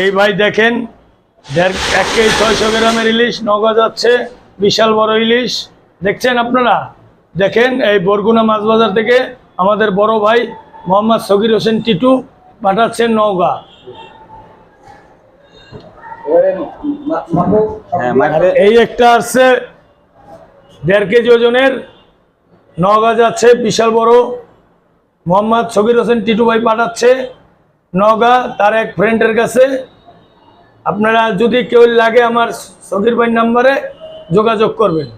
এই ভাই দেখেন এক কেজি ছয়শো গ্রামের ইলিশ নগদ যাচ্ছে বিশাল বড় ইলিশ। দেখছেন আপনারা? দেখেন এই বরগুনা মাছ বাজার থেকে আমাদের বড় ভাই মোহাম্মদ সগির হোসেন টিটু পাঠাচ্ছেন নওগাঁ। হ্যাঁ এই একটা আসছে দেড় কেজি ওজনের নওগাঁ যাচ্ছে বিশাল বড়। মোহাম্মদ সগির হোসেন টিটু ভাই পাঠাচ্ছে নওগাঁ তার এক ফ্রেন্ডের কাছে। আপনারা যদি কেউ লাগে আমার সগির ভাই নাম্বারে যোগাযোগ করবেন।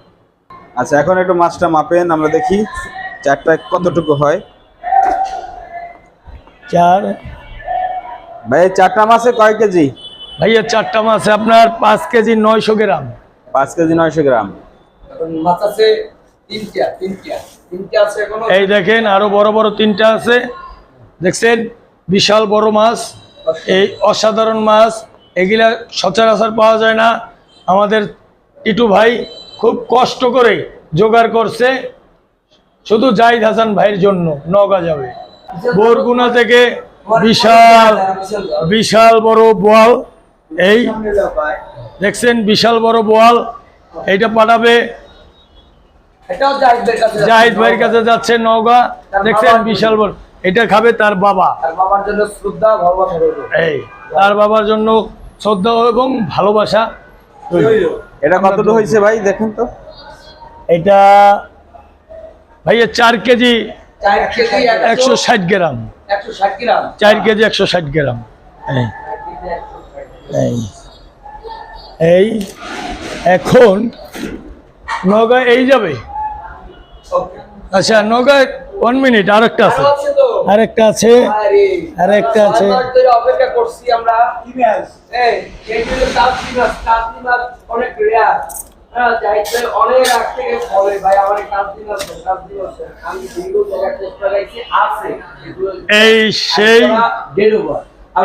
আচ্ছা এখন একটু মাছটা মাপেন আমরা দেখি চারটা কতটুকু হয়। চার। ভাই চারটা মাছে কয় কেজি? ভাইয়া চারটা মাছ আপনার পাঁচ কেজি নয়শো গ্রাম। পাঁচ কেজি নয়শো গ্রাম। মাছ আছে এই দেখেন, আরও বড় বড় তিনটা আছে। দেখছেন? বিশাল বড় মাছ, এই অসাধারণ মাছ। এগুলা সচরাচর পাওয়া যায় না। আমাদের টিটু ভাই খুব কষ্ট করে জোগাড় করছে। শুধু জাহিদ হাসান ভাইয়ের জন্য নওগাঁ যাবে। বরগুনা থেকে বিশাল বিশাল বড় বোয়াল। এই দেখছেন, বিশাল বড় বোয়াল। এইটা পাঠাবে জাহিদ ভাইয়ের কাছে যাচ্ছে নওগাঁ। দেখছেন বিশাল বড়। এটা খাবে তার বাবা। বাবার জন্য শ্রদ্ধা ভালোবাসা এই তার বাবার জন্য শ্রদ্ধা এবং ভালোবাসা রইল। এটা কতটুকু হয়েছে ভাই? দেখেন তো। এটা ভাইয়া চার কেজি একশো ষাট গ্রাম। একশো ষাট গ্রাম। চার কেজি একশো ষাট গ্রাম। এই এই এই এখন নগাঁ এই যাবে. আচ্ছা নগাঁ ওয়ান মিনিট আরেকটা আছে। আরেকটা আছে। আরে, আরেকটা আছে। অপেক্ষা করছি আমরা অনেক। হ্যাঁ, জাহিদ অনেক আগ থেকে বলে, ভাই আমার এই কাজলি মাছ দেন, কাজলি মাছ আমি দীর্ঘ জায়গায় চেষ্টা করেছি, আছে। এই সেই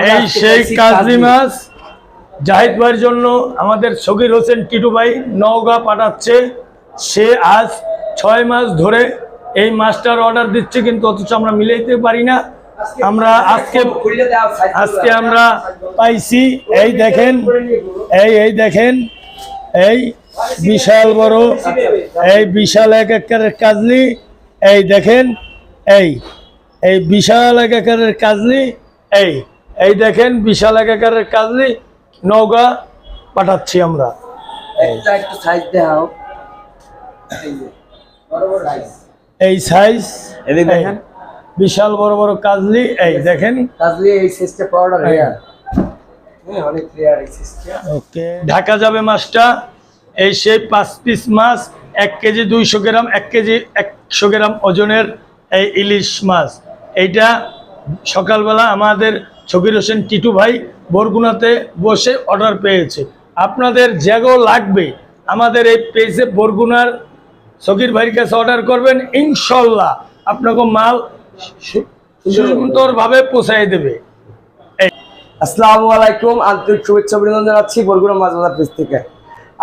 এই সেই পাইছি কাজলি মাছ জাহিদ ভাইয়ের জন্য আমাদের সগির হোসেন টিটু ভাই নওগাঁ পাঠাচ্ছে। সে আজ ছয় মাস ধরে এই মাছটার অর্ডার দিচ্ছে, কিন্তু অথচ আমরা মিলাইতে পারি না। আমরা আজকে দেওয়া আজকে আমরা পাইছি। এই দেখেন, এই এই দেখেন, এই বিশাল বড়, এই বিশাল এক একের কাজলি, এই দেখেন, এই এই বিশাল এক একের কাজলি, এই এই দেখেন, বিশাল এক একের কাজলি, নৌকা পাঠাচ্ছি আমরা। একটা সাইজ দেখাও। এই যে, বড় বড় size। এই সাইজ এদিকে দেখেন। বিশাল বড় বড় কাজলি এই দেখেন। কাজলি এই সিস্টেম পাউডার রেয়ার হ্যাঁ ওকে। ঢাকা যাবে মাছটা এই সেই পাঁচ পিস মাছ এক কেজি দুইশো গ্রাম এক কেজি একশো গ্রাম ওজনের এই ইলিশ মাছ। এইটা সকালবেলা আমাদের ছকির হোসেন টিটু ভাই বরগুনাতে বসে অর্ডার পেয়েছে। আপনাদের যেগো লাগবে আমাদের এই পেজে বরগুনার সকির ভাইয়ের কাছে অর্ডার করবেন, ইনশাল্লাহ আপনাকে মাল সুন্দরভাবে পৌঁছাই দেবে। আসসালামু আলাইকুম, আন্তরিক শুভেচ্ছা অভিনন্দন জানাচ্ছি বরগুনা মাছ থেকে।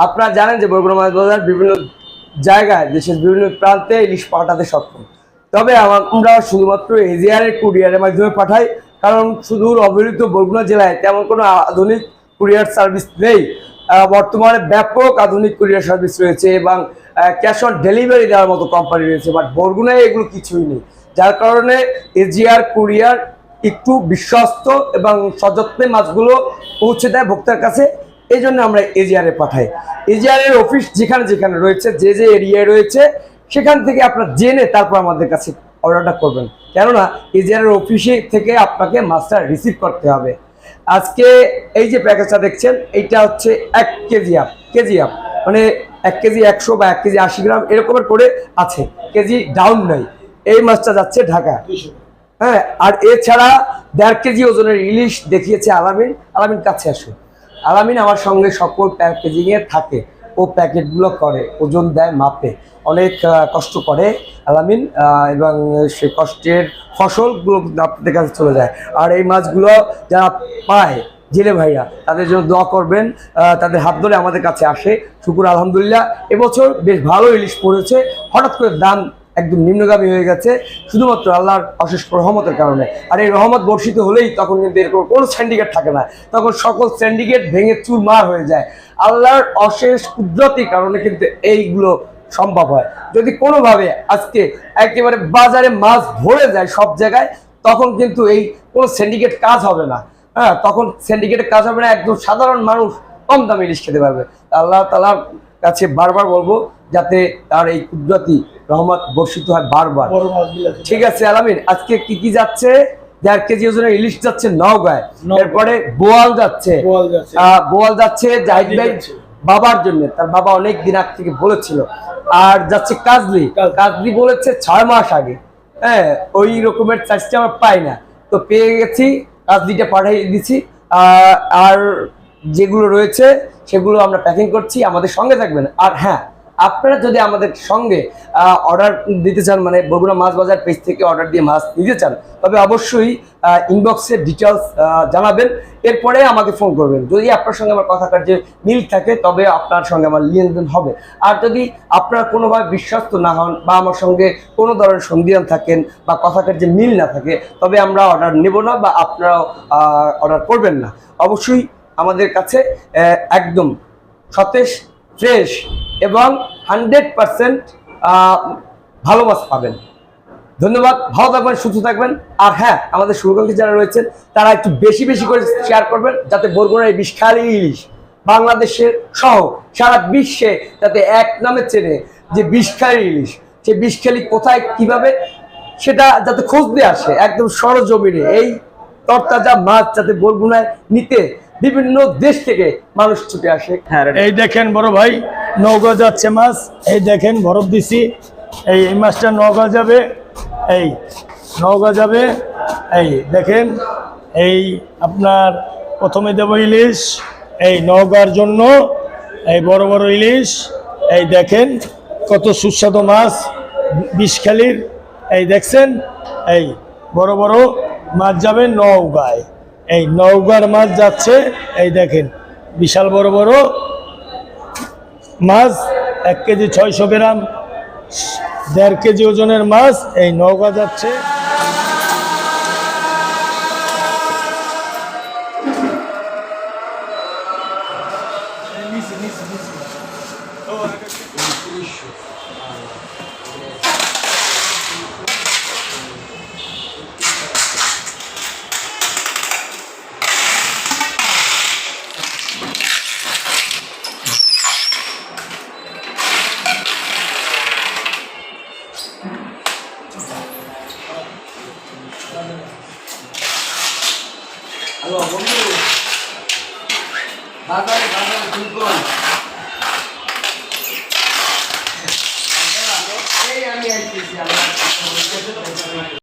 আপনারা জানেন যে বরগুনা মাছ বাজার বিভিন্ন জায়গায়, দেশের বিভিন্ন প্রান্তে ইলিশ পাঠাতে সক্ষম। তবে আমরা শুধুমাত্র এজিআরের কুরিয়ারের মাধ্যমে পাঠাই, কারণ সুদূর অবহেলিত বরগুনা জেলায় তেমন কোনো আধুনিক কুরিয়ার সার্ভিস নেই। বর্তমানে ব্যাপক আধুনিক কুরিয়ার সার্ভিস রয়েছে এবং ক্যাশ অন ডেলিভারি দেওয়ার মতো কোম্পানি রয়েছে বাট বরগুনায় এগুলো কিছুই নেই। যার কারণে এজিআর কুরিয়ার একটু বিশ্বস্ত এবং সযত্নে মাছগুলো পৌঁছে দেয় ভোক্তার কাছে, এই জন্য আমরা এজিআরে পাঠাই। এজিআরের অফিস যেখানে যেখানে রয়েছে, যে যে এরিয়ায় রয়েছে, সেখান থেকে আপনার জেনে তারপর আমাদের কাছে অর্ডারটা করবেন। কেননা, এজিআরের অফিসে থেকে আপনাকে মাছটা রিসিভ করতে হবে। আজকে এই যে প্যাকেজটা দেখছেন, এইটা হচ্ছে এক কেজি আপ কেজি আপ মানে এক কেজি একশো বা এক কেজি আশি গ্রাম এরকমের করে আছে, কেজি ডাউন নাই। এই মাছটা যাচ্ছে ঢাকা হ্যাঁ আর এছাড়া দেড় কেজি ওজনের ইলিশ দেখিয়েছে আলামিন। আলামিন কাছে আসুন। আলামিন আমার সঙ্গে সকল প্যাকেজিংয়ে থাকে। ও প্যাকেটগুলো করে, ওজন দেয় মাপে। অনেক কষ্ট করে, আলামিন এবং সে কষ্টের ফসলগুলো আপনাদের কাছে চলে যায়। আর এই মাছগুলো যারা পায়, জেলে ভাইরা, তাদের জন্য দোয়া করবেন তাদের হাত ধরে আমাদের কাছে আসে। শুকুর, আলহামদুলিল্লাহ। এবছর বেশ ভালো ইলিশ পড়েছে। হঠাৎ করে দাম একদম নিম্নগামী হয়ে গেছে, শুধুমাত্র আল্লাহর অশেষ রহমতের কারণে। আর এই রহমত বর্ষিত হলেই তখন কিন্তু এরকম কোনো স্যান্ডিকেট থাকে না। তখন সকল সিন্ডিকেট ভেঙে চুরমার হয়ে যায়। আল্লাহর অশেষ কুদরতির কারণে কিন্তু এইগুলো সম্ভব হয়। যদি কোনোভাবে আজকে একেবারে বাজারে মাছ ভরে যায় সব জায়গায়, তখন কিন্তু এই কোনো সিন্ডিকেট কাজ হবে না। হ্যাঁ তখন সিন্ডিকেটের কাজ হবে না একদম সাধারণ মানুষ কম দামে ইলিশ খেতে পারবে। আল্লাহ তালার কাছে বারবার বলব যাতে তার এই কুদরতি রহমত বর্ষিত হয় বারবার। ঠিক আছে আলামিন আজকে কি কি যাচ্ছে? দেড় কেজি ওজনের ইলিশ যাচ্ছে নওগাঁয়। এরপরে বোয়াল যাচ্ছে। বোয়াল যাচ্ছে। জাহিদ ভাই বাবার জন্য। তার বাবা অনেক দিন আগ থেকে বলেছিল। আর যাচ্ছে কাজলি। কাজলি। বলেছে ছয় মাস আগে। হ্যাঁ ওই রকমের চাষটা আমরা পাই না। তো পেয়ে গেছি কাজলিটা পাঠিয়ে দিছি। আর যেগুলো রয়েছে, সেগুলো আমরা প্যাকিং করছি, আমাদের সঙ্গে থাকবেন। আর হ্যাঁ আপনারা যদি আমাদের সঙ্গে অর্ডার দিতে চান মানে বগুড়া মাছ বাজার পেজ থেকে অর্ডার দিয়ে মাছ নিতে চান, তবে অবশ্যই ইনবক্সে ডিটেলস জানাবেন। এরপরে আমাকে ফোন করবেন। যদি আপনার সঙ্গে আমার কথা যে মিল থাকে, তবে আপনার সঙ্গে আমার লেনদেন হবে। আর যদি আপনারা কোনোভাবে বিশ্বস্ত না হন, বা আমার সঙ্গে কোনো ধরনের সন্ধিহান থাকেন, বা কথাটার যে মিল না থাকে, তবে আমরা অর্ডার নেব না, বা আপনারাও অর্ডার করবেন না। অবশ্যই আমাদের কাছে একদম সতেজ ফ্রেশ এবং হান্ড্রেড পারসেন্ট ভালো মাছ পাবেন। ধন্যবাদ, ভালো থাকবেন, সুস্থ থাকবেন। আর হ্যাঁ আমাদের শুভাকাঙ্ক্ষী যারা রয়েছেন, তারা একটু বেশি বেশি করে শেয়ার করবেন, যাতে বরগুনার এই বিষখালী ইলিশ বাংলাদেশের সহ সারা বিশ্বে যাতে এক নামে চেনে যে বিষখালী ইলিশ সে বিষখালী কোথায়, কীভাবে, সেটা যাতে খোঁজ দিয়ে আসে, একদম সরজমিনে। এই তরতাজা মাছ যাতে বরগুনায় নিতে বিভিন্ন দেশ থেকে মানুষ ছুটে আসে। হ্যাঁ। এই দেখেন বড় ভাই নৌকা যাচ্ছে মাছ। এই দেখেন বরফ দিছি। এই এই মাছটা নৌকা যাবে। এই নৌকা যাবে। এই দেখেন এই আপনার প্রথমে দেব ইলিশ। এই নৌকার জন্য এই বড় বড় ইলিশ। এই দেখেন কত সুস্বাদু মাছ বিষখালির এই দেখছেন এই বড় বড় মাছ যাবে নৌকায় এই নৌকার মাছ যাচ্ছে, এই দেখেন, বিশাল বড় বড় মাছ, এক কেজি ছয়শো গ্রাম, দেড় কেজি ওজনের মাছ, এই নৌকা যাচ্ছে। বাজারে বাজারে